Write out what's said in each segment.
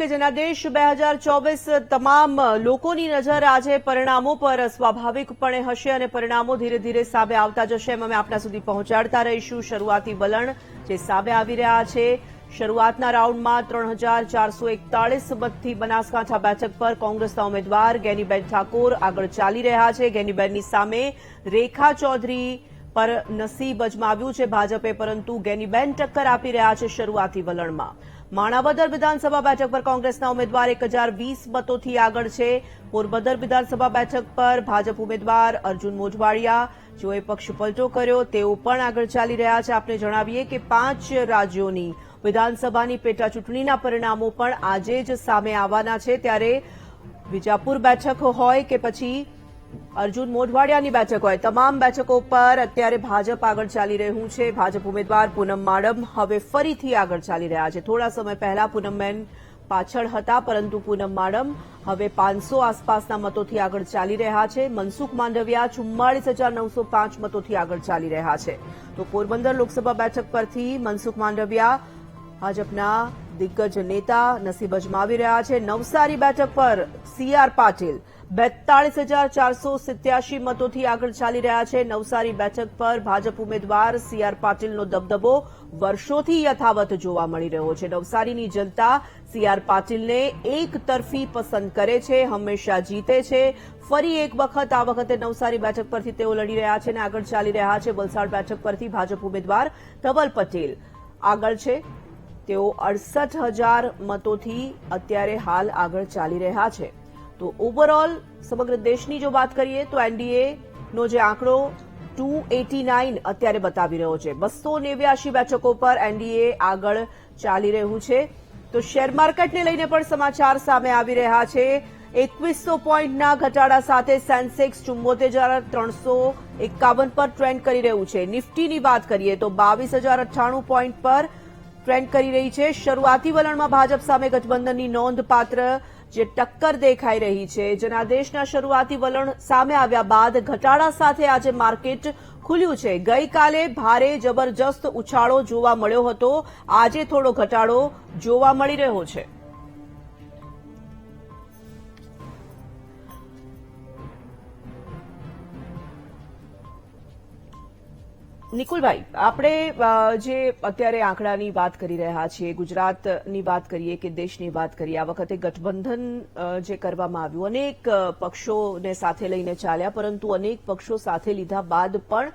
જનાદેશ બે હજાર ચોવીસ તમામ લોકોની નજર આજે પરિણામો પર સ્વાભાવિકપણે હશે અને પરિણામો ધીરે ધીરે સામે આવતા જશે એમ અમે આપના સુધી પહોંચાડતા રહીશું. શરૂઆતી વલણ જે સામે આવી રહ્યા છે, શરૂઆતના રાઉન્ડમાં ત્રણ હજાર ચારસો એકતાળીસ મતથી બનાસકાંઠા બેઠક પર કોંગ્રેસના ઉમેદવાર ગેનીબેન ઠાકોર આગળ ચાલી રહ્યા છે. ગેનીબેનની સામે રેખા ચૌધરી પર નસીબ અજમાવ્યું છે ભાજપે, પરંતુ ગેનીબેન ટક્કર આપી રહ્યા છે શરૂઆતી વલણમાં. માણાવદર વિધાનસભા બેઠક પર કોંગ્રેસના ઉમેદવાર એક હજાર વીસ મતોથી આગળ છે. પોરબંદર વિધાનસભા બેઠક પર ભાજપ ઉમેદવાર અર્જુન મોઢવાડિયા. જેઓએ પક્ષ પલટો કર્યો, તેઓ પણ આગળ ચાલી રહ્યા છે. આપને જણાવીએ કે પાંચ રાજ્યોની વિધાનસભાની પેટા ચૂંટણીના પરિણામો પણ આજે જ સામે આવવાના છે. ત્યારે વિજાપુર બેઠક હોય કે પછી અર્જુન મોઢવાડિયાની બેઠક હોય, તમામ બેઠકો પર અત્યારે ભાજપ આગળ ચાલી રહ્યું છે. ભાજપ ઉમેદવાર પૂનમ માડમ હવે ફરીથી આગળ ચાલી રહ્યા છે. થોડા સમય પહેલા પૂનમબેન પાછળ હતા, પરંતુ પૂનમ માડમ હવે પાંચસો આસપાસના મતોથી આગળ ચાલી રહ્યા છે. મનસુખ માંડવિયા ચુમ્માળીસ હજાર નવસો પાંચ મતોથી આગળ ચાલી રહ્યા છે. તો પોરબંદર લોકસભા બેઠક પરથી મનસુખ માંડવિયા ભાજપના દિગ્ગજ નેતા નસીબ અજમાવી રહ્યા છે. નવસારી બેઠક પર સી આર પાટીલ બેતાળીસ હજાર ચારસો સિત્યાસી મતોથી આગળ ચાલી રહ્યા છે. નવસારી બેઠક પર ભાજપ ઉમેદવાર સી આર પાટીલનો દબદબો વર્ષોથી યથાવત જોવા મળી રહ્યો છે. નવસારીની જનતા સી આર પાટીલને એક તરફી પસંદ કરે છે, હંમેશા જીતે છે. ફરી એક વખત આ વખતે નવસારી બેઠક પરથી તેઓ લડી રહ્યા છે અને આગળ ચાલી રહ્યા છે. વલસાડ બેઠક પરથી ભાજપ ઉમેદવાર ધવલ પટેલ આગળ છે. તેઓ અડસઠ હજાર મતોથી અત્યારે હાલ આગળ ચાલી રહ્યા છે. તો ઓવરઓલ સમગ્ર દેશની જો વાત કરીએ તો એનડીએ નો જે આંકડો ટુ એટી નાઇન અત્યારે બતાવી રહ્યો છે. બસો નેવ્યાશી બેઠકો પર એનડીએ આગળ ચાલી રહ્યું છે. તો શેર માર્કેટને લઈને પણ સમાચાર સામે આવી રહ્યા છે. એકવીસો પોઈન્ટના ઘટાડા સાથે સેન્સેક્સ ચુમ્બોતેર હજાર ત્રણસો એકાવન પર ટ્રેન્ડ કરી રહ્યું છે. નિફ્ટીની વાત કરીએ તો બાવીસ હજાર અઠ્ઠાણું પોઈન્ટ પર ટ્રેન્ડ કરી રહી છે. શરૂઆતી વલણમાં ભાજપ સામે ગઠબંધનની નોંધપાત્ર જે ટક્કર દેખાઈ રહી છે. જનાદેશના શરૂઆતી વલણ સામે આવ્યા બાદ ઘટાડા સાથે આજે માર્કેટ ખુલ્યું છે. ગઈકાલે ભારે જબરજસ્ત ઉછાળો જોવા મળ્યો હતો. આજે થોડો ઘટાડો જોવા મળી રહ્યો છે. નિકુલભાઈ, આપણે જે અત્યારે આંકડાની વાત કરી રહ્યા છીએ, ગુજરાતની વાત કરીએ કે દેશની વાત કરીએ, આ વખતે ગઠબંધન જે કરવામાં આવ્યું, અનેક પક્ષોને સાથે લઈને ચાલ્યા, પરંતુ અનેક પક્ષો સાથે લીધા બાદ પણ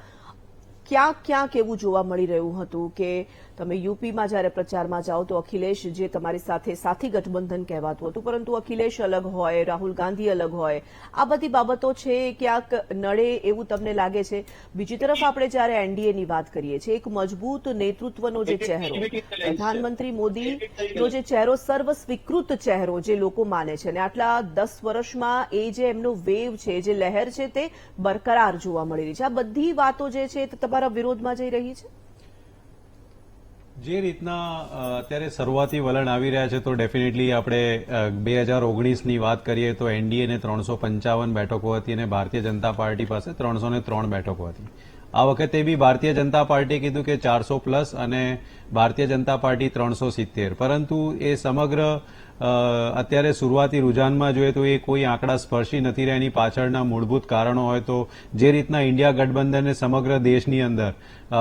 ક્યાંક ક્યાંક એવું જોવા મળી રહ્યું હતું કે તમે યુપીમાં જ્યારે પ્રચારમાં જાઓ તો અખિલેશ જે તમારી સાથે સાથી ગઠબંધન કહેવાતું હતું, પરંતુ અખિલેશ અલગ હોય, રાહુલ ગાંધી અલગ હોય, આ બધી બાબતો છે ક્યાંક નડે એવું તમને લાગે છે? બીજી તરફ આપણે જ્યારે એનડીએની વાત કરીએ છીએ, એક મજબૂત નેતૃત્વનો જે ચહેરો, પ્રધાનમંત્રી મોદીનો જે ચહેરો સર્વ સ્વીકૃત ચહેરો જે લોકો માને છે અને આટલા દસ વર્ષમાં એ જે એમનો વેવ છે, જે લહેર છે તે બરકરાર જોવા મળી રહી છે. આ બધી વાતો જે છે તે તમારા વિરોધમાં જઈ રહી છે? જે રીતના અત્યારે શરૂઆતી વલણ આવી રહ્યા છે, તો ડેફિનેટલી આપણે બે હજાર ઓગણીસની વાત કરીએ તો એનડીએને ત્રણસો પંચાવન બેઠકો હતી અને ભારતીય જનતા પાર્ટી પાસે ત્રણસો ત્રણ બેઠકો હતી. આ વખતે બી ભારતીય જનતા પાર્ટીએ કીધું કે ચારસો પ્લસ અને ભારતીય જનતા પાર્ટી ત્રણસો સિત્તેર. પરંતુ એ સમગ્ર અત્યારે શરૂઆતી રુઝાનમાં જોઈએ તો એ કોઈ આંકડા સ્પર્શી નથી રહ્યા. એની પાછળના મૂળભૂત કારણો હોય તો જે રીતના ઇન્ડિયા ગઠબંધને સમગ્ર દેશની અંદર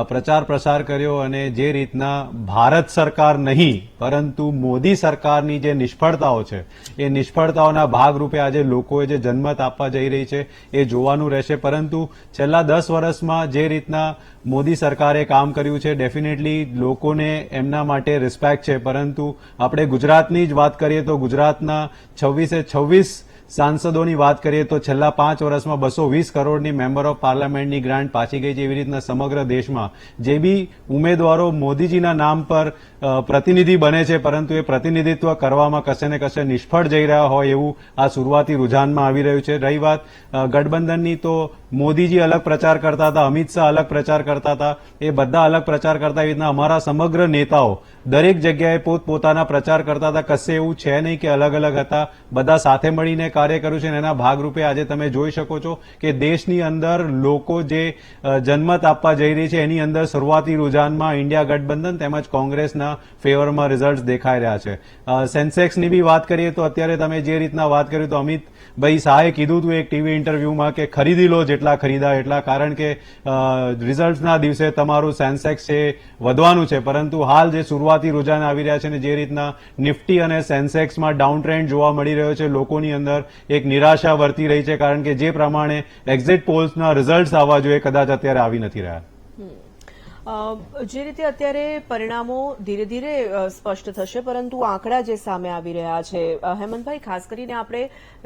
પ્રચાર પ્રસાર કર્યો અને જે રીતના ભારત સરકાર નહીં, પરંતુ મોદી સરકારની જે નિષ્ફળતાઓ છે, એ નિષ્ફળતાઓના ભાગરૂપે આજે લોકોએ જે જન્મત આપવા જઈ રહી છે, એ જોવાનું રહેશે. પરંતુ છેલ્લા દસ વર્ષમાં જે રીતના મોદી સરકારે કામ કર્યું છે. ડેફિનેટલી લોકોને એમના માટે રિસ્પેક્ટ છે. પરંતુ આપણે ગુજરાતની જ વાત કરીએ તો ગુજરાતના છવ્વીસે છવ્વીસ સાંસદોની વાત કરીએ તો છેલ્લા પાંચ વર્ષમાં બસો વીસ કરોડની મેમ્બર ઓફ પાર્લામેન્ટની ગ્રાન્ટ પાછી ગઈ છે એવી રીતના સમગ્ર દેશમાં. જે બી ઉમેદવારો મોદીજીના નામ પર પ્રતિનિધિ બને છે, પરંતુ એ પ્રતિનિધિત્વ કરવામાં કશે ને કશે નિષ્ફળ જઈ રહ્યા હોય એવું આ શરૂઆતી રુઝાનમાં આવી રહ્યું છે. રહી વાત ગઠબંધનની તો મોદીજી અલગ પ્રચાર કરતા હતા, અમિત શાહ અલગ પ્રચાર કરતા હતા. એ બધા અલગ પ્રચાર કરતા એવી રીતના અમારા સમગ્ર નેતાઓ દરેક જગ્યાએ પોતપોતાના પ્રચાર કરતા હતા. કશે એવું છે નહીં કે અલગ અલગ હતા. બધા સાથે મળીને કાર્ય કર્યું છે અને એના ભાગરૂપે આજે તમે જોઈ શકો છો કે દેશની અંદર લોકો જે જન્મત આપવા જઈ રહી છે, એની અંદર શરૂઆતી રુઝાનમાં ઇન્ડિયા ગઠબંધન તેમજ કોંગ્રેસના ફેવરમાં રિઝલ્ટ દેખાઈ રહ્યા છે. સેન્સેક્સની બી વાત કરીએ તો અત્યારે તમે જે રીતના વાત કરી તો અમિત ભાઈ શાહે કીધું હતું એક ટીવી ઇન્ટરવ્યુમાં કે ખરીદી લો જેટલા ખરીદા એટલા, કારણ કે રિઝલ્ટના દિવસે તમારું સેન્સેક્સ છે વધવાનું છે. પરંતુ હાલ જે શરૂઆતી રોજાને આવી રહ્યા છે ને જે રીતના નિફ્ટી અને સેન્સેક્સમાં ડાઉન ટ્રેન્ડ જોવા મળી રહ્યો છે, લોકોની અંદર એક નિરાશા વર્તી રહી છે, કારણ કે જે પ્રમાણે એક્ઝિટ પોલ્સના રિઝલ્ટ આવવા જોઈએ, કદાચ અત્યારે આવી નથી રહ્યા. જે રીતે અત્યારે પરિણામો ધીરે ધીરે સ્પષ્ટ થશે, પરંતુ આંકડા જે સામે આવી રહ્યા છે હેમંતભાઈ, ખાસ કરીને આપણે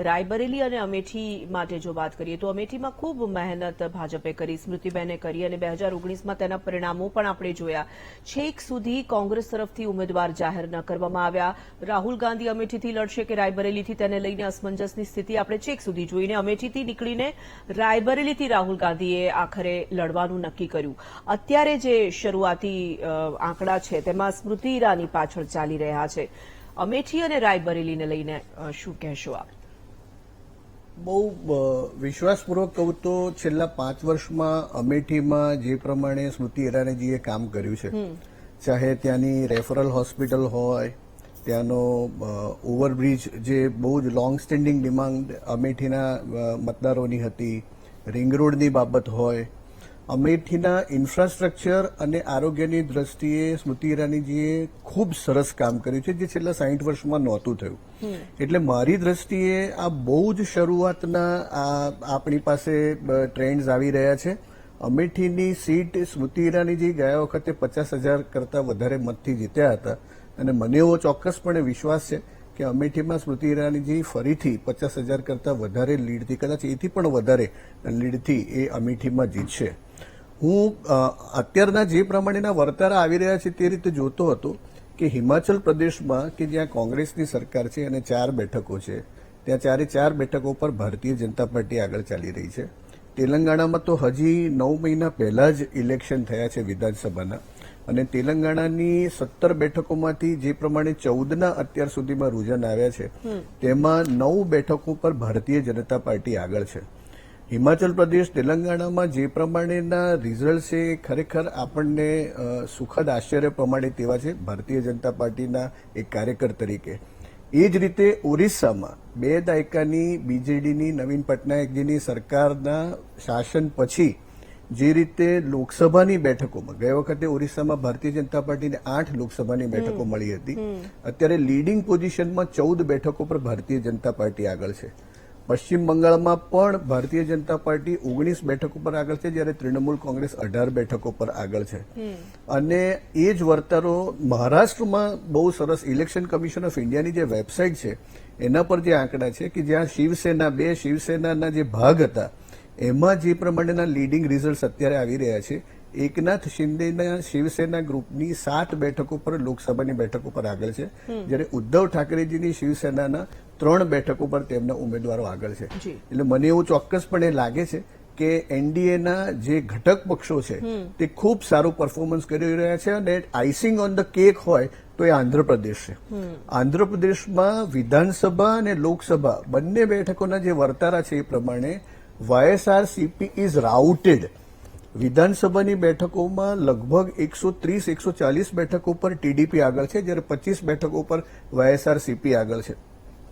રાયબરેલી અને અમેઠી માટે જો વાત કરીએ, તો અમેઠીમાં ખૂબ મહેનત ભાજપે કરી, સ્મૃતિબેને કરી અને બે હજાર ઓગણીસમાં તેના પરિણામો પણ આપણે જોયા. છેક સુધી કોંગ્રેસ તરફથી ઉમેદવાર જાહેર ન કરવામાં આવ્યા. રાહુલ ગાંધી અમેઠીથી લડશે કે રાયબરેલીથી તેને લઈને અસમંજસની સ્થિતિ આપણે છેક સુધી જોઈને અમેઠીથી નીકળીને રાયબરેલીથી રાહુલ ગાંધીએ આખરે લડવાનું નક્કી કર્યું. અત્યારે જે શરૂઆતી આંકડા છે તેમાં સ્મૃતિ ઈરાની પાછળ ચાલી રહ્યા છે. અમેઠી અને રાયબરેલીને લઈને શું કહેશો આપ? બહુ વિશ્વાસપૂર્વક કહું તો છેલ્લા પાંચ વર્ષમાં અમેઠીમાં જે પ્રમાણે સ્મૃતિ ઈરાનીજીએ કામ કર્યું છે ચાહે ત્યાંની રેફરલ હોસ્પિટલ હોય ત્યાંનો ઓવરબ્રિજ જે બહુ જ લોંગ સ્ટેન્ડિંગ ડિમાન્ડ અમેઠીના મતદારોની હતી રિંગ રોડની બાબત હોય અમેઠીના ઇન્ફ્રાસ્ટ્રક્ચર અને આરોગ્યની દ્રષ્ટિએ સ્મૃતિ ઈરાનીજીએ ખૂબ સરસ કામ કર્યું છે જે છેલ્લા સાહીઠ વર્ષમાં નહોતું થયું. એટલે મારી દ્રષ્ટિએ આ બહુ જ શરૂઆતના આ આપણી પાસે ટ્રેન્ડ્સ આવી રહ્યા છે. અમેઠીની સીટ સ્મૃતિ ઈરાનીજી ગયા વખતે પચાસ હજાર કરતાં વધારે મતથી જીત્યા હતા. અને મને એવો ચોક્કસપણે વિશ્વાસ છે કે અમેઠીમાં સ્મૃતિ ઈરાનીજી ફરીથી પચાસ હજાર કરતાં વધારે લીડથી કદાચ એથી પણ વધારે લીડથી એ અમેઠીમાં જીતશે. હું અત્યારના જે પ્રમાણેના વર્તારા આવી રહ્યા છે તે રીતે જોતો હતો કે હિમાચલ પ્રદેશમાં કે જ્યાં કોંગ્રેસની સરકાર છે અને ચાર બેઠકો છે ત્યાં ચારે ચાર બેઠકો પર ભારતીય જનતા પાર્ટી આગળ ચાલી રહી છે. તેલંગાણામાં તો હજી નવ મહિના પહેલાં જ ઇલેક્શન થયા છે વિધાનસભાના અને તેલંગાણાની સત્તર બેઠકોમાંથી જે પ્રમાણે ચૌદના અત્યાર સુધીમાં રૂઝાન આવ્યા છે તેમાં નવ બેઠકો પર ભારતીય જનતા પાર્ટી આગળ છે. હિમાચલ પ્રદેશ તેલંગાણામાં જે પ્રમાણેના રિઝલ્ટ છે એ ખરેખર આપણને સુખદ આશ્ચર્ય પ્રમાણે તેવા છે. ભારતીય જનતા પાર્ટીના એક કાર્યકર તરીકે. એ જ રીતે ઓરિસ્સામાં બે દાયકાની બીજેડીની નવીન પટનાયકજીની સરકારના શાસન પછી જે રીતે લોકસભાની બેઠકોમાં ગયા વખતે ઓરિસ્સામાં ભારતીય જનતા પાર્ટીને આઠ લોકસભાની બેઠકો મળી હતી. અત્યારે લીડિંગ પોઝિશનમાં ચૌદ બેઠકો પર ભારતીય જનતા પાર્ટી આગળ છે. પશ્ચિમ બંગાળમાં પણ ભારતીય જનતા પાર્ટી ઓગણીસ બેઠકો પર આગળ છે જ્યારે તૃણમૂલ કોંગ્રેસ અઢાર બેઠકો પર આગળ છે. અને એ જ વર્તારો મહારાષ્ટ્રમાં બહુ સરસ ઇલેક્શન કમિશન ઓફ ઇન્ડિયાની જે વેબસાઇટ છે એના પર જે આંકડા છે કે જ્યાં શિવસેના બે શિવસેનાના જે ભાગ હતા એમાં જે પ્રમાણેના લીડિંગ રિઝલ્ટ અત્યારે આવી રહ્યા છે એકનાથ શિંદેના શિવસેના ગ્રુપની સાત બેઠકો પર લોકસભાની બેઠકો પર આગળ છે. જ્યારે ઉદ્ધવ ઠાકરેજીની શિવસેનાના ત્રણ બેઠકો પર તેમના ઉમેદવારો આગળ છે. એટલે મને એવું ચોક્કસપણે લાગે છે કે એનડીએના જે ઘટક પક્ષો છે તે ખૂબ સારું પરફોર્મન્સ કરી રહ્યા છે અને આઈસિંગ ઓન ધ કેક હોય તો એ આંધ્રપ્રદેશ છે. આંધ્રપ્રદેશમાં વિધાનસભા અને લોકસભા બંને બેઠકોના જે વર્તારા છે એ પ્રમાણે વાયએસઆર સીપી ઇઝ રાઉટેડ વિધાનસભાની બેઠકોમાં લગભગ એકસો ત્રીસ એકસો ચાલીસ બેઠકો પર ટીડીપી આગળ છે જ્યારે પચીસ બેઠકો પર વાયએસઆર સીપી આગળ છે.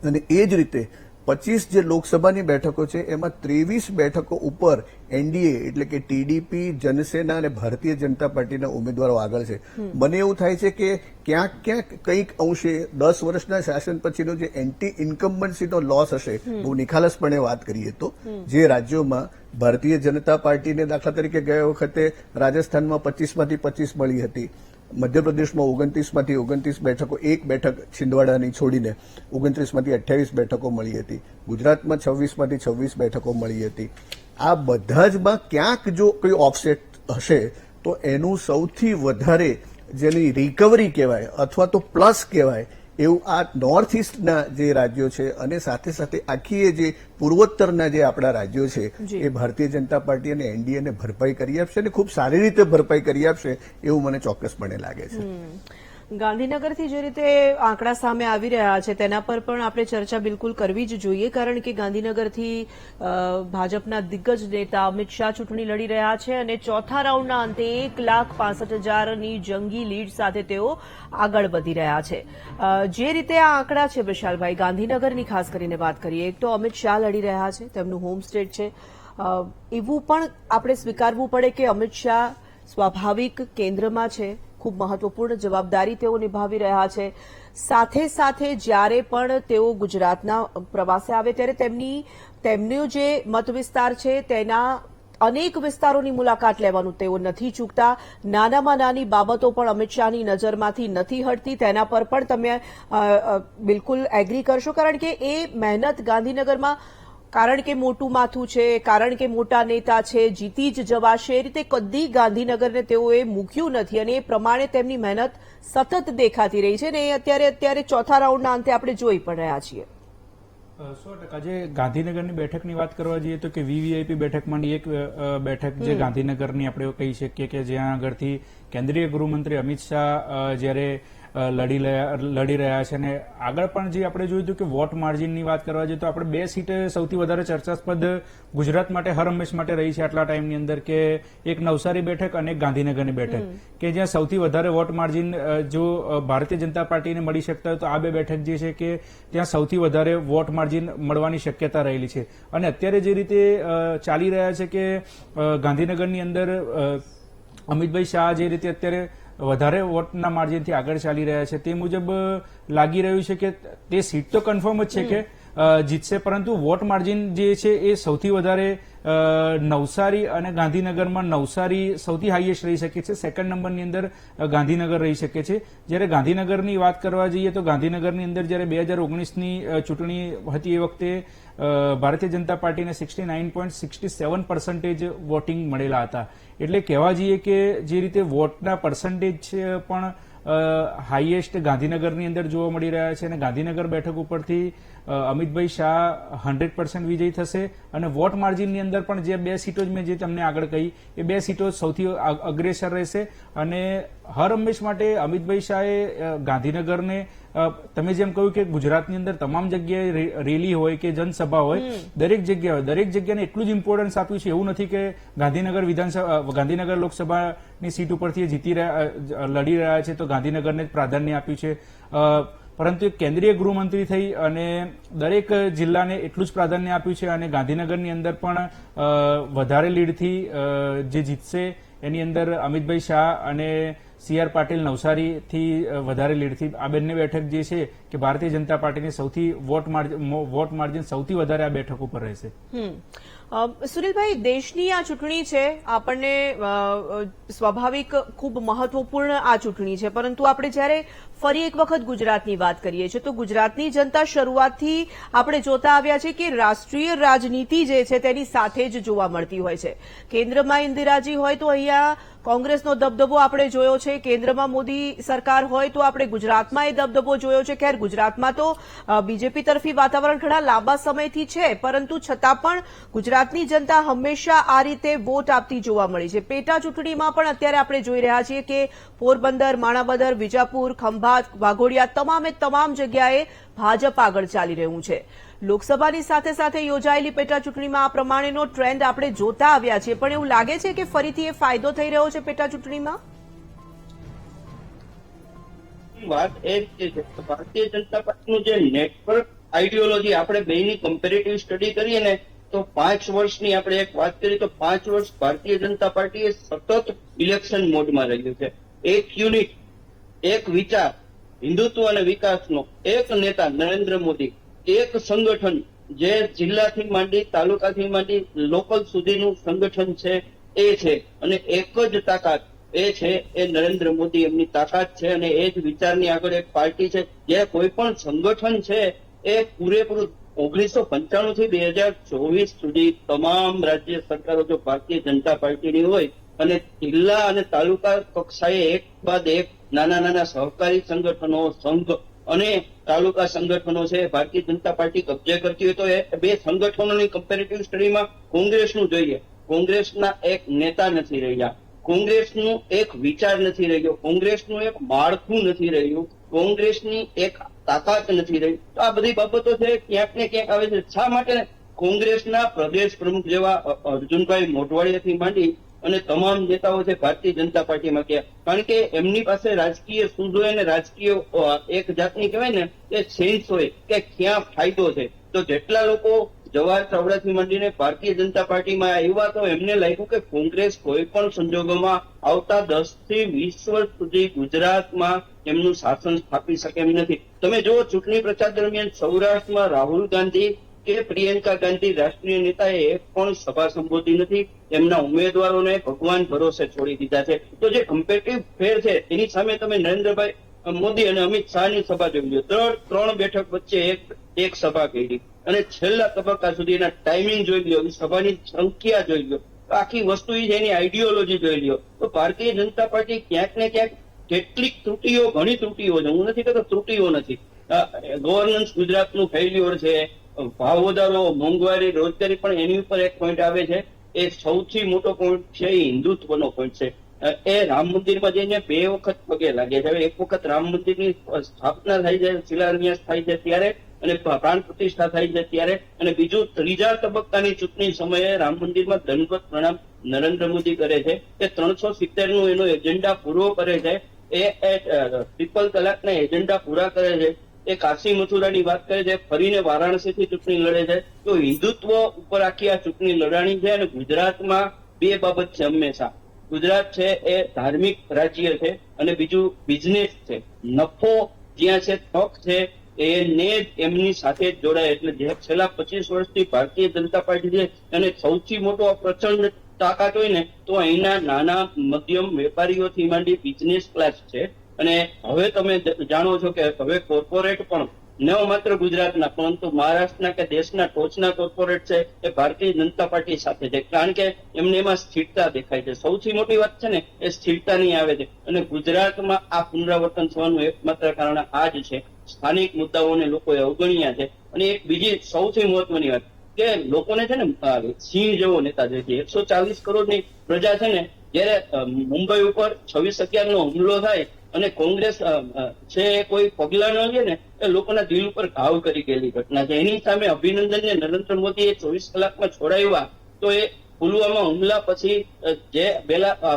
અને એ જ રીતે પચીસ જે લોકસભાની બેઠકો છે એમાં ત્રેવીસ બેઠકો ઉપર એનડીએ એટલે કે ટીડીપી જનસેના અને ભારતીય જનતા પાર્ટીના ઉમેદવારો આગળ છે. મને એવું થાય છે કે ક્યાંક ક્યાંક કંઈક અંશે દસ વર્ષના શાસન પછીનો જે એન્ટી ઇન્કમ્બન્સીનો લોસ હશે બહુ નિખાલસપણે વાત કરીએ તો જે રાજ્યોમાં ભારતીય જનતા પાર્ટીને દાખલા તરીકે ગયા વખતે રાજસ્થાનમાં પચીસમાંથી પચીસ મળી હતી. મધ્યપ્રદેશમાં ઓગણત્રીસમાંથી ઓગણત્રીસ બેઠકો, એક બેઠક છિંદવાડાની છોડીને ઓગણત્રીસમાંથી અઠ્યાવીસ બેઠકો મળી હતી. ગુજરાતમાં છવ્વીસમાંથી છવ્વીસ બેઠકો મળી હતી. આ બધા જમાં ક્યાંક જો કોઈ ઓફસેટ હશે, તો એનું સૌથી વધારે જેની રિકવરી કહેવાય અથવા તો પ્લસ કહેવાય એવું આ નોર્થ ઇસ્ટના જે રાજ્યો છે અને સાથે સાથે આખી એ જે પૂર્વોત્તરના જે આપણા રાજ્યો છે એ ભારતીય જનતા પાર્ટી અને એનડીએને ભરપાઈ કરી આપશે અને ખૂબ સારી રીતે ભરપાઈ કરી આપશે એવું મને ચોક્કસપણે લાગે છે. ગાંધીનગરથી જે રીતે આંકડા સામે આવી રહ્યા છે, તેના પર પણ આપણે ચર્ચા બિલકુલ કરવી જ જોઈએ, કારણ કે ગાંધીનગરથી ભાજપના દિગ્ગજ નેતા અમિત શાહ ચૂંટણી લડી રહ્યા છે અને ચોથા રાઉન્ડના અંતે એક લાખ પાસઠ હજારની જંગી લીડ સાથે તેઓ આગળ વધી રહ્યા છે. જે રીતે આ આંકડા છે, વિશાલભાઈ, ગાંધીનગરની ખાસ કરીને વાત કરીએ, એક તો અમિત શાહ લડી રહ્યા છે, તેમનું હોમ સ્ટેટ છે. એવું પણ આપણે સ્વીકારવું પડે કે અમિત શાહ સ્વાભાવિક કેન્દ્રમાં છે ખૂબ મહત્વપૂર્ણ જવાબદારી તેઓ નિભાવી રહ્યા છે. સાથે સાથે જ્યારે પણ તેઓ ગુજરાતના પ્રવાસે આવે ત્યારે તેમની, તેમનો જે મત વિસ્તાર છે તેના અનેક વિસ્તારોની મુલાકાત લેવાનું તેઓ નથી ચૂકતા. નાનામાં નાની બાબતો પણ અમિત શાહની નજરમાંથી નથી હટતી. તેના પર પણ તમે બિલકુલ એગ્રી કરશો. કારણ કે એ મહેનત ગાંધીનગરમાં કારણ કે મોટું માથું છે કારણ કે મોટા નેતા છે જીતી જ જવાશે. એ રીતે કદી ગાંધીનગરને તેઓએ મૂક્યું નથી અને એ પ્રમાણે તેમની મહેનત સતત દેખાતી રહી છે ને એ અત્યારે અત્યારે ચોથા રાઉન્ડના અંતે આપણે જોઈ પણ રહ્યા છીએ. સો ટકા. જે ગાંધીનગરની બેઠકની વાત કરવા જઈએ તો કે વીવીઆઈપી બેઠકમાંની એક બેઠક જે ગાંધીનગરની આપણે કહી શકીએ કે જ્યાં આગળથી કેન્દ્રીય ગૃહમંત્રી અમિત શાહ જ્યારે લડી રહ્યા- લડી રહ્યા છે અને આગળ પણ જે આપણે જોયું હતું કે વોટ માર્જિનની વાત કરવા જઈએ તો આપણે બે સીટ સૌથી વધારે ચર્ચાસ્પદ ગુજરાત માટે હર હંમેશ માટે રહી છે આટલા ટાઈમની અંદર કે એક નવસારી બેઠક અને એક ગાંધીનગરની બેઠક. કે જ્યાં સૌથી વધારે વોટ માર્જિન જો ભારતીય જનતા પાર્ટીને મળી શકતા હોય તો આ બે બેઠક જે છે કે ત્યાં સૌથી વધારે વોટ માર્જિન મળવાની શક્યતા રહેલી છે. અને અત્યારે જે રીતે ચાલી રહ્યા છે કે ગાંધીનગરની અંદર અમિતભાઈ શાહ જે રીતે અત્યારે વધારે વોટના માર્જિનથી આગળ ચાલી રહ્યા છે. તે મુજબ લાગી રહ્યું છે કે તે સીટ તો કન્ફર્મ જ છે કે જીતશે. પરંતુ વોટ માર્જિન જે છે એ સૌથી વધારે નવસારી અને ગાંધીનગરમાં નવસારી સૌથી હાઈએસ્ટ રહી શકે છે. સેકન્ડ નંબરની અંદર ગાંધીનગર રહી શકે છે. જ્યારે ગાંધીનગરની વાત કરવા જઈએ તો ગાંધીનગરની અંદર જ્યારે બે હજાર ઓગણીસની ચૂંટણી હતી એ વખતે ભારતીય જનતા પાર્ટીને sixty nine point sixty seven percentage voting મળેલા હતા. એટલે કહેવા જઈએ કે જે રીતે વોટના પર્સન્ટેજ પણ હાઈએસ્ટ ગાંધીનગરની અંદર જોવા મળી રહ્યા છે અને ગાંધીનગર બેઠક ઉપરથી અમિતભાઈ શાહ હંડ્રેડ પર્સન્ટ વિજય થશે અને વોટ માર્જિનની અંદર પણ જે બે સીટો જ મેં જે તમને આગળ કહી એ બે સીટો સૌથી અગ્રેસર રહેશે. અને હર હંમેશ માટે અમિતભાઈ શાહે ગાંધીનગરને તમે જેમ કહ્યું કે ગુજરાતની અંદર તમામ જગ્યાએ રેલી હોય કે જનસભા હોય દરેક જગ્યાએ હોય દરેક જગ્યાને એટલું જ ઇમ્પોર્ટન્સ આપ્યું છે. એવું નથી કે ગાંધીનગર વિધાનસભા ગાંધીનગર લોકસભાની સીટ ઉપરથી જીતી રહ્યા લડી રહ્યા છે તો ગાંધીનગરને જ પ્રાધાન્ય આપ્યું છે. પરંતુ કેન્દ્રીય ગૃહમંત્રી થઈ અને દરેક જિલ્લાને એટલું જ પ્રાધાન્ય આપ્યું છે અને ગાંધીનગરની અંદર પણ વધારે લીડથી જે જીતશે એની અંદર અમિતભાઈ શાહ અને સી આર પાટીલ નવસારીથી વધારે લીડથી. આ બંને બેઠક જે છે કે ભારતીય જનતા પાર્ટીની સૌથી વોટ માર્જિન વોટ માર્જિન સૌથી વધારે આ બેઠક ઉપર રહેશે. સુનિલભાઈ, દેશની આ ચૂંટણી છે, આપણને સ્વાભાવિક ખૂબ મહત્વપૂર્ણ આ ચૂંટણી છે. પરંતુ આપણે જ્યારે ફરી એક વખત ગુજરાતની વાત કરીએ છીએ, તો ગુજરાતની જનતા શરૂઆતથી આપણે જોતા આવ્યા છે કે રાષ્ટ્રીય રાજનીતિ જે છે, તેની સાથે જ જોવા મળતી હોય છે. કેન્દ્રમાં ઇન્દિરાજી હોય તો અહીંયા કોંગ્રેસનો દબદબો આપણે જોયો છે, કેન્દ્રમાં મોદી સરકાર હોય તો આપણે ગુજરાતમાં એ દબદબો જોયો છે. ખેર, ગુજરાતમાં તો બીજેપી તરફી વાતાવરણ ઘણા લાંબા સમયથી છે, પરંતુ છતાં પણ ગુજરાતની જનતા હંમેશા આ રીતે વોટ આપતી જોવા મળી છે. પેટા ચૂંટણીમાં પણ અત્યારે આપણે જોઈ રહ્યા છીએ કે પોરબંદર માણાબદર વિજાપુર, ખંભાત, વાઘોડિયા તમામે તમામ જગ્યાએ ભાજપ આગળ ચાલી રહ્યું છે. લોકસભાની સાથે સાથે યોજાયેલી પેટા ચૂંટણીમાં આ પ્રમાણેનો ટ્રેન્ડ આપણે જોતા આવ્યા છીએ. પણ એવું લાગે છે કે ફરીથી એ ફાયદો થઈ રહ્યો છે પેટા ચૂંટણીમાં? વાત એ છે ભારતીય જનતા પાર્ટીનું જે નેટવર્ક આઈડિયોલોજી આપણે બેની કમ્પેરેટિવ સ્ટડી કરીએ ને, તો પાંચ વર્ષની આપણે એક વાત કરીએ, તો પાંચ વર્ષ ભારતીય જનતા પાર્ટી એ સતત ઇલેક્શન મોડમાં રહ્યું છે. એક યુનિટ એક વિચાર, હિન્દુત્વ અને વિકાસનો એક નેતા નરેન્દ્ર મોદી એક સંગઠન જે જિલ્લાથી માંડી, તાલુકાથી માંડી, લોકલ સુધીનું સંગઠન છે, એ છે. અને એક જ તાકાત એ છે, એ નરેન્દ્ર મોદી એમની તાકાત છે અને એ જ વિચારની આગળ એક પાર્ટી છે. જે કોઈ પણ સંગઠન છે, એ પૂરેપૂરું ઓગણીસો પંચાણું થી બે હજાર ચોવીસ સુધી તમામ રાજ્ય સરકારો, જો ભારતીય જનતા પાર્ટીની હોય અને જિલ્લા અને તાલુકા કક્ષાએ એક બાદ એક નાના નાના સહકારી સંગઠનો, સંઘ અને તાલુકા સંગઠનો છે, ભારતીય જનતા પાર્ટી કબજે કરતી હોય તો એ બે સંગઠનોની કમ્પેરેટિવ સ્ટડીમાં કોંગ્રેસનું જોઈએ. કોંગ્રેસના એક નેતા નથી રહ્યા. કોંગ્રેસનું એક વિચાર નથી રહ્યો. કોંગ્રેસનું એક માળખું નથી રહ્યું. કોંગ્રેસની એક તાકાત નથી રહી. તો આ બધી બાબતો છે, ક્યાંક ને ક્યાંક આવે છે. શા માટે કોંગ્રેસના પ્રદેશ પ્રમુખ જેવા અર્જુનભાઈ મોઢવાડિયાથી માંડી અને તમામ નેતાઓ છે ભારતીય જનતા પાર્ટીમાં ગયા કારણ કે એમની પાસે રાજકીય સૂઝ અને રાજકીય એક જાતની કહેવાય ને, એ સેન્સ હોય કે ક્યાં ફાયદો છે. તો જેટલા લોકો જવાહર ચાવડાથી માંડીને ભારતીય જનતા પાર્ટીમાં આવ્યા તો એમને લાગ્યું કે કોંગ્રેસ કોઈ પણ સંજોગોમાં આવતા દસથી વીસ વર્ષ સુધી ગુજરાતમાં એમનું શાસન સ્થાપી શકે એમ નથી. તમે જુઓ ચૂંટણી પ્રચાર દરમિયાન સૌરાષ્ટ્રમાં રાહુલ ગાંધી કે પ્રિયંકા ગાંધી રાષ્ટ્રીય એક પણ સભા સંબોધી નથી. એમના ઉમેદવારોને ભગવાન ભરોસે છોડી દીધા છે. તો જે કમ્પેટિવ ફેર છે, એની સામે તમે નરેન્દ્રભાઈ મોદી અને અમિત શાહની સભા જોઈ લો. ત્રણ ત્રણ બેઠક વચ્ચે એક એક સભા કરી. અને છેલ્લા તબક્કા સુધીના ટાઈમિંગ જોઈ લો સભાની સંખ્યા જોઈ લો. આખી વસ્તુ એ એની આઈડિયોલોજી જોઈ લો. તો ભારતીય જનતા પાર્ટી ક્યાંક ને ક્યાંક કેટલીક ત્રુટીઓ, ઘણી ત્રુટીઓ છે. હું નથી કહેતો ત્રુટીઓ નથી. ગવર્નન્સ ગુજરાતનું ફેલ્યુઅર છે. ભાવ વધારો મોંઘવારી, રોજગારી પણ એની ઉપર એક પોઈન્ટ આવે છે. એ સૌથી મોટો પોઈન્ટ છે, એ હિન્દુત્વનો પોઈન્ટ છે. એ રામ મંદિરમાં જઈને બે વખત પગે લાગે છે. એક વખત રામ મંદિરની સ્થાપના થાય છે શિલાન્યાસ થાય છે ત્યારે અને પ્રાણ પ્રતિષ્ઠા થાય છે ત્યારે અને બીજું ત્રીજા તબક્કાની ચૂંટણી સમયે રામ મંદિરમાં દંડવત પ્રણામ નરેન્દ્ર મોદી કરે છે. એ ત્રણસો સિત્તેરનું એનો એજન્ડા પૂરો કરે છે. એ ટ્રિપલ તલાકના એજન્ડા પૂરા કરે છે. એ કાશી મથુરાની વાત કરે છે, ફરીને વારાણસીથી ચૂંટણી લડે છે. તો હિન્દુત્વ ઉપર આખી આ ચૂંટણી લડાણી છે અને ગુજરાતમાં બે બાબત છે હંમેશા. ગુજરાત છે એ ધાર્મિક રાજ્ય છે અને બીજું બિઝનેસ છે. નફો જ્યાં છે, તક છે એને જ એમની સાથે જોડાય. એટલે જે છેલ્લા પચીસ વર્ષથી ભારતીય જનતા પાર્ટી છે અને સૌથી મોટો પ્રચંડ તાકાત હોય ને, તો અહીંના નાના મધ્યમ વેપારીઓથી માંડી બિઝનેસ ક્લાસ છે. અને હવે તમે જાણો છો કે હવે કોર્પોરેટ પણ ન માત્ર ગુજરાતના, પરંતુ મહારાષ્ટ્રના કે દેશના ટોચના કોર્પોરેટ છે એ ભારતીય જનતા પાર્ટી સાથે છે. કારણ કે એમને એમાં સ્થિરતા દેખાય છે. સૌથી મોટી વાત છે ને, એ સ્થિરતાની આવે છે. અને ગુજરાતમાં આ પુનરાવર્તન થવાનું એકમાત્ર કારણ આ જ છે. સ્થાનિક મુદ્દાઓને લોકોએ અવગણ્યા છે. અને એક બીજી સૌથી મહત્વની વાત કે લોકોને છે ને સિંહ જેવો નેતા જોઈએ છે, એકસો ચાલીસ કરોડની પ્રજા છે ને, જયારે મુંબઈ ઉપર છવ્વીસ અગિયાર નો હુમલો થાય અને કોંગ્રેસ છે કોઈ પગલા ન લે ને, એ લોકોના દિલ ઉપર ઘાવ કરી ગયેલી ઘટના છે. એની સામે અભિનંદનને નરેન્દ્ર મોદીએ ચોવીસ કલાકમાં છોડાવ્યા, તો એ પુલવામા હુમલા પછી જે પેલા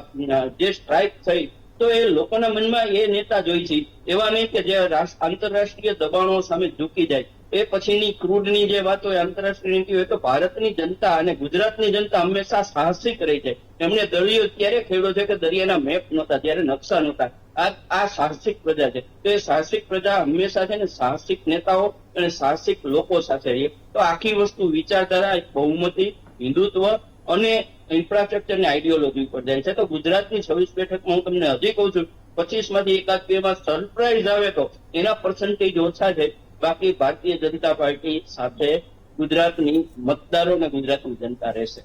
જે સ્ટ્રાઇક થઈ, તો એ લોકોના મનમાં એ નેતા જોઈ છે. એવા નહીં કે જે આંતરરાષ્ટ્રીય દબાણો સામે ઝૂકી જાય. એ પછીની ક્રૂડની જે વાત હોય આંતરરાષ્ટ્રીય નીતિ હોય તો ભારતની જનતા અને ગુજરાતની જનતા હંમેશા સાહસિક રહી છે એમને દરિયો ત્યારે ખેડ્યો છે કે દરિયાના મેપ નહોતા, ત્યારે નકશા નહોતા. આ આ સાહસિક પ્રજા છે. તો એ સાહસિક પ્રજા હંમેશા છે ને સાહસિક નેતાઓ અને સાહસિક લોકો સાથે રહીએ તો આખી વસ્તુ વિચારધારા બહુમતી, હિન્દુત્વ અને ઇન્ફ્રાસ્ટ્રક્ચરની આઈડિયોલોજી ઉપર જાય છે. તો ગુજરાતની છવ્વીસ બેઠકમાં હું તમને હજી કહું છું પચીસમાંથી એકાદ બે માં સરપ્રાઇઝ આવે તો એના પર્સન્ટેજ ઓછા છે. બાકી ભારતીય જનતા પાર્ટી સાથે ગુજરાતની મતદારો અને ગુજરાતની જનતા રહેશે.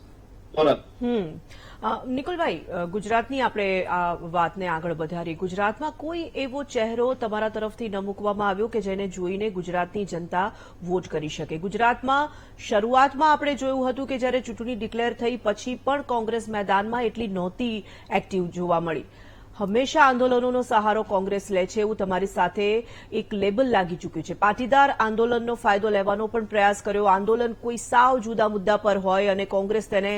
બરાબર. નિકુલભાઈ ગુજરાતની આપણે આ વાતને આગળ વધારી. ગુજરાતમાં કોઈ એવો ચહેરો તમારા તરફથી ન મૂકવામાં આવ્યો કે જેને જોઈને ગુજરાતની જનતા વોટ કરી શકે? ગુજરાતમાં શરૂઆતમાં આપણે જોયું હતું કે જ્યારે ચૂંટણી ડિક્લેર થઈ, પછી પણ કોંગ્રેસ મેદાનમાં એટલી નહોતી એક્ટિવ જોવા મળી. હંમેશા આંદોલનોનો સહારો કોંગ્રેસ લે છે એવું તમારી સાથે એક લેબલ લાગી ચૂક્યું છે. પાટીદાર આંદોલનનો ફાયદો લેવાનો પણ પ્રયાસ કર્યો. આંદોલન કોઈ સાવ જુદા મુદ્દા પર હોય અને કોંગ્રેસ તેને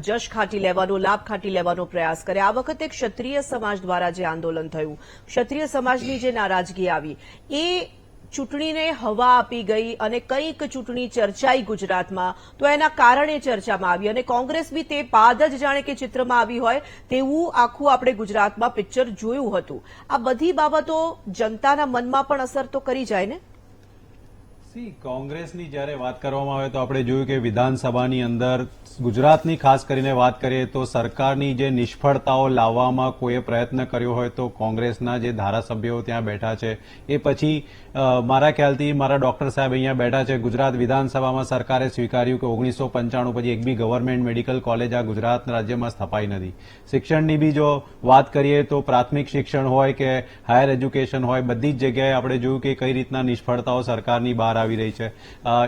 જશ ખાટી લેવાનો, લાભ ખાટી લેવાનો પ્રયાસ કરે. આ વખતે ક્ષત્રિય સમાજ દ્વારા જે આંદોલન થયું, ક્ષત્રિય સમાજની જે નારાજગી આવી, એ ચૂંટણીને હવા આપી ગઈ અને કંઈક ચૂંટણી ચર્ચાઈ ગુજરાતમાં, તો એના કારણે ચર્ચામાં આવી અને કોંગ્રેસ બી તે બાદ જ જાણે કે ચિત્રમાં આવી હોય તેવું આખું આપણે ગુજરાતમાં પિક્ચર જોયું હતું. આ બધી બાબતો જનતાના મનમાં પણ અસર તો કરી જાય ને? કોંગ્રેસની જ્યારે વાત કરવામાં આવે તો આપણે જોયું કે વિધાનસભાની અંદર ગુજરાતની ખાસ કરીને વાત કરીએ તો સરકારની જે નિષ્ફળતાઓ લાવવામાં કોઈએ પ્રયત્ન કર્યો હોય તો કોંગ્રેસના જે ધારાસભ્યો ત્યાં બેઠા છે. એ પછી મારા ખ્યાલથી મારા ડોક્ટર સાહેબ અહીંયા બેઠા છે. ગુજરાત વિધાનસભામાં સરકારે સ્વીકાર્યું કે ઓગણીસો પંચાણું પછી એક બી ગવર્મેન્ટ મેડિકલ કોલેજ આ ગુજરાત રાજ્યમાં સ્થપાઈ નથી. શિક્ષણની બી જો વાત કરીએ તો પ્રાથમિક શિક્ષણ હોય કે હાયર એજ્યુકેશન હોય, બધી જ જગ્યાએ આપણે જોયું કે કઈ રીતના નિષ્ફળતાઓ સરકારની બહાર આવી રહી છે.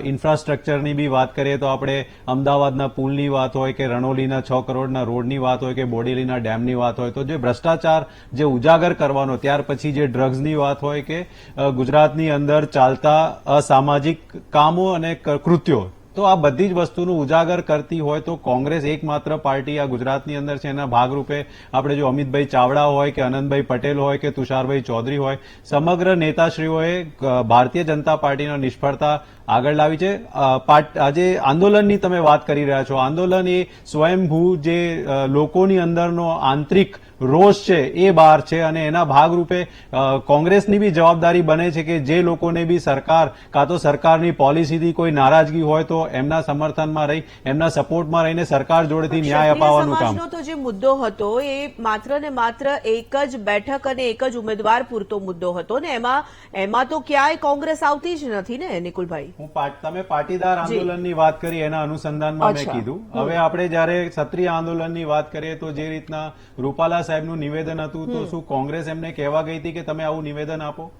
ઇન્ફ્રાસ્ટ્રક્ચરની બી વાત કરીએ તો આપણે અમદાવાદના પુલની વાત હોય કે રણોલીના છ કરોડના રોડની વાત હોય કે બોડેલીના ડેમની વાત હોય તો જે ભ્રષ્ટાચાર જે ઉજાગર કરવાનો, ત્યાર પછી જે ડ્રગ્સની વાત હોય કે ગુજરાતની અંદર ચાલતા અસામાજિક કામો અને કૃત્યો તો આ બધી જ વસ્તુનું ઉજાગર કરતી હોય તો કોંગ્રેસ એકમાત્ર પાર્ટી આ ગુજરાતની અંદર છે. એના ભાગરૂપે આપણે જો અમિતભાઈ ચાવડા હોય કે અનંતભાઈ પટેલ હોય કે તુષારભાઈ ચૌધરી હોય, સમગ્ર નેતાશ્રીઓએ ભારતીય જનતા પાર્ટીનો નિષ્ફળતા આગળ લાવી છે. આજે આંદોલનની તમે વાત કરી રહ્યા છો. આંદોલન એ સ્વયંભૂ જે લોકોની અંદરનો આંતરિક રોષ છે એ બહાર છે અને એના ભાગરૂપે કોંગ્રેસની બી જવાબદારી બને છે કે જે લોકોને બી સરકાર કાં તો સરકારની પોલિસીથી કોઈ નારાજગી હોય તો એમના સમર્થનમાં રહી એમના સપોર્ટમાં રહીને સરકાર જોડેથી ન્યાય અપાવવાનું કામ. તો જે મુદ્દો હતો એ માત્ર ને માત્ર એક જ બેઠક અને એક જ ઉમેદવાર પૂરતો મુદ્દો હતો ને? એમાં એમાં તો ક્યાંય કોંગ્રેસ આવતી જ નથી ને નિકુલભાઈ? હું તમે પાટીદાર. આંદોલનની વાત કરી એના અનુસંધાનમાં મેં કીધું. હવે આપણે જયારે ક્ષત્રિય આંદોલનની વાત કરીએ તો જે રીતના રૂપાલા સાહેબનું નિવેદન હતું તો શું કોંગ્રેસ એમને કહેવા ગઈ હતી કે તમે આવું નિવેદન આપો?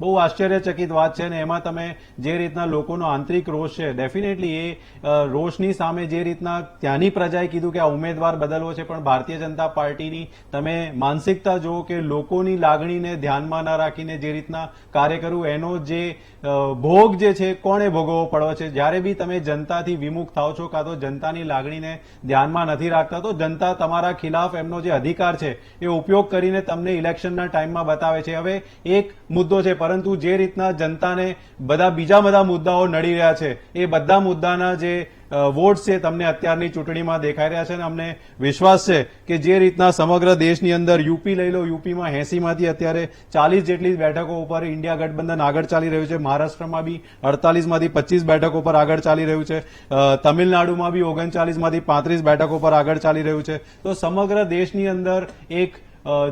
બહુ આશ્ચર્યચકિત વાત છે ને એમાં તમે જે રીતના લોકોનો આંતરિક રોષ છે ડેફિનેટલી એ રોષની સામે જે રીતના ત્યાંની પ્રજાએ કીધું કે આ ઉમેદવાર બદલવો છે, પણ ભારતીય જનતા પાર્ટીની તમે માનસિકતા જુઓ કે લોકોની લાગણીને ધ્યાનમાં ન રાખીને જે રીતના કાર્ય કરવું એનો જે ભોગ જે છે, કોણે ભોગવવો પડવો છે? જ્યારે બી તમે જનતાથી વિમુખ થાવ છો, કાં તો જનતાની લાગણીને ધ્યાનમાં નથી રાખતા, તો જનતા તમારા ખિલાફ એમનો જે અધિકાર છે, એ ઉપયોગ કરીને તમને ઇલેક્શનના ટાઈમમાં બતાવે છે. હવે એક મુદ્દો છે પરંતુ જે રીતના જનતાને બધા બીજા બધા મુદ્દાઓ નડી રહ્યા છે, એ બધા મુદ્દાના જે વોટ છે તમને અત્યારની ચૂંટણીમાં દેખાઈ રહ્યા છે અને અમને વિશ્વાસ છે કે જે રીતના સમગ્ર દેશની અંદર યુપી લઈ લો, યુપીમાં એસીમાંથી અત્યારે ચાલીસ જેટલી બેઠકો ઉપર ઇન્ડિયા ગઠબંધન આગળ ચાલી રહ્યું છે, મહારાષ્ટ્રમાં બી અડતાલીસમાંથી પચીસ બેઠકો પર આગળ ચાલી રહ્યું છે તમિલનાડુમાં બી ઓગણચાલીસમાંથી પાંત્રીસ બેઠકો પર આગળ ચાલી રહ્યું છે. તો સમગ્ર દેશની અંદર એક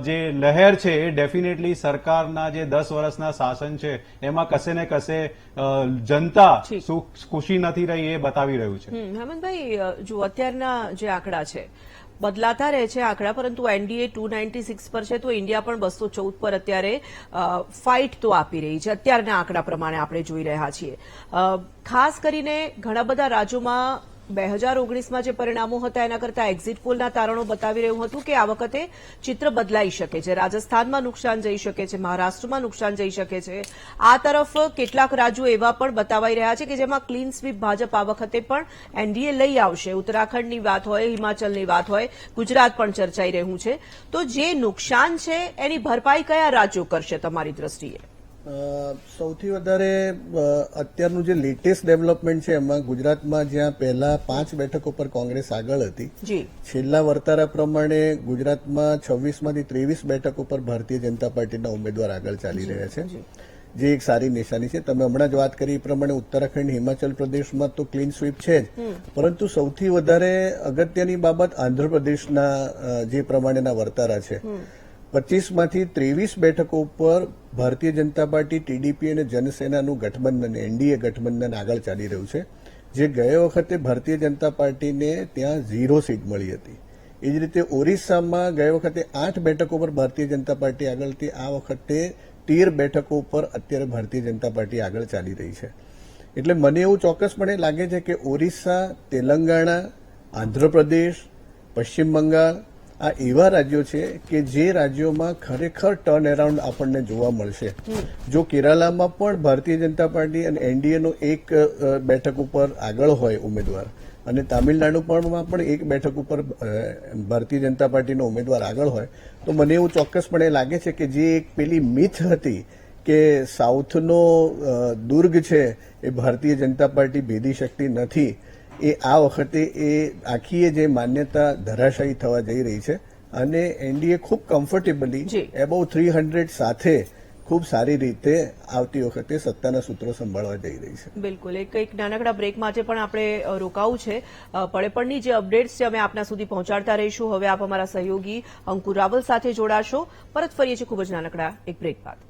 જે લહેર છે એ ડેફિનેટલી સરકારના જે દસ વર્ષના શાસન છે એમાં કશે ને કશે અ, જનતા સુખ ખુશી નથી રહી એ બતાવી રહ્યું છે. હમ, હેમંતભાઈ જો અત્યારના જે આંકડા છે બદલાતા રહે છે આંકડા પરંતુ એનડીએ ટુ નાઇન્ટી સિક્સ પર છે તો ઇન્ડિયા પણ બસો ચૌદ પર અત્યારે ફાઇટ તો આપી રહી છે અત્યારના આંકડા પ્રમાણે આપણે જોઈ રહ્યા છીએ. ખાસ કરીને ઘણા બધા રાજ્યોમાં બે હજાર ઓગણીસમાં જે પરિણામો હતા, એના કરતાં એક્ઝિટ પોલના તારણો બતાવી રહ્યું હતું કે આ વખતે ચિત્ર બદલાઈ શકે છે. રાજસ્થાનમાં નુકસાન જઈ શકે છે, મહારાષ્ટ્રમાં નુકસાન જઈ શકે છે. આ તરફ કેટલાક રાજ્યો એવા પણ બતાવાઈ રહ્યા છે કે જેમાં ક્લીન સ્વીપ ભાજપ આ વખતે પણ એનડીએ લઈ આવશે. ઉત્તરાખંડની વાત હોય, હિમાચલની વાત હોય, ગુજરાત પણ ચર્ચાઈ રહ્યું છે. તો જે નુકસાન છે, એની ભરપાઈ કયા રાજ્યો કરશે તમારી દ્રષ્ટિએ? સૌથી વધારે અત્યારનું જે લેટેસ્ટ ડેવલપમેન્ટ છે એમાં ગુજરાતમાં જ્યાં પહેલા પાંચ બેઠકો પર કોંગ્રેસ આગળ હતી છેલ્લા વર્તારા પ્રમાણે ગુજરાતમાં છવ્વીસમાંથી ત્રેવીસ બેઠકો પર ભારતીય જનતા પાર્ટીના ઉમેદવાર આગળ ચાલી રહ્યા છે. જે. એક સારી નિશાની છે. તમે હમણાં જ વાત કરી એ પ્રમાણે ઉત્તરાખંડ હિમાચલ પ્રદેશમાં તો ક્લીન સ્વીપ છે જ. પરંતુ સૌથી વધારે અગત્યની બાબત આંધ્રપ્રદેશના જે પ્રમાણેના વર્તારા છે. પચીસમાંથી ત્રેવીસ બેઠકો ઉપર ભારતીય જનતા પાર્ટી, ટીડીપી અને જનસેનાનું ગઠબંધન, એનડીએ ગઠબંધન આગળ ચાલી રહ્યું છે. જે ગયા વખતે ભારતીય જનતા પાર્ટીને ત્યાં ઝીરો સીટ મળી હતી. એ જ રીતે ઓરિસ્સામાં ગયા વખતે આઠ બેઠકો પર ભારતીય જનતા પાર્ટી આગળ હતી. આ વખતે તેર બેઠકો ઉપર અત્યારે ભારતીય જનતા પાર્ટી આગળ ચાલી રહી છે. એટલે મને એવું ચોક્કસપણે લાગે છે કે ઓરિસ્સા, તેલંગાણા, આંધ્રપ્રદેશ, પશ્ચિમ બંગાળ આ એવા રાજ્યો છે કે જે રાજ્યોમાં ખરેખર ટર્ન એરાઉન્ડ આપણને જોવા મળશે. જો કેરાલામાં પણ ભારતીય જનતા પાર્ટી અને એનડીએનો એક બેઠક ઉપર આગળ હોય ઉમેદવાર અને તામિલનાડુમાં પણ એક બેઠક ઉપર ભારતીય જનતા પાર્ટીનો ઉમેદવાર આગળ હોય તો મને એવું ચોક્કસપણે લાગે છે કે જે એક પેલી મિથ હતી કે સાઉથનો દુર્ગ છે એ ભારતીય જનતા પાર્ટી ભેદી શકતી નથી એ આ વખતે એ આખી એ જે માન્યતા ધરાશાયી થવા જઈ રહી છે અને એનડીએ ખૂબ કમ્ફર્ટેબલી જી. એબવ થ્રી હંડ્રેડ સાથે ખૂબ સારી રીતે આવતી વખતે સત્તાના સૂત્રો સંભાળવા જઈ રહી છે. બિલકુલ. એક એક નાનકડા બ્રેક માટે પણ આપણે રોકાવું છે પળેપણની પડેપણની જે અપડેટ્સ છે અમે આપના સુધી પહોંચાડતા રહીશું. હવે આપ અમારા સહયોગી અંકુર રાવલ સાથે જોડાશો. પરત ફરીએ છીએ ખૂબ જ નાનકડા એક બ્રેક બાદ.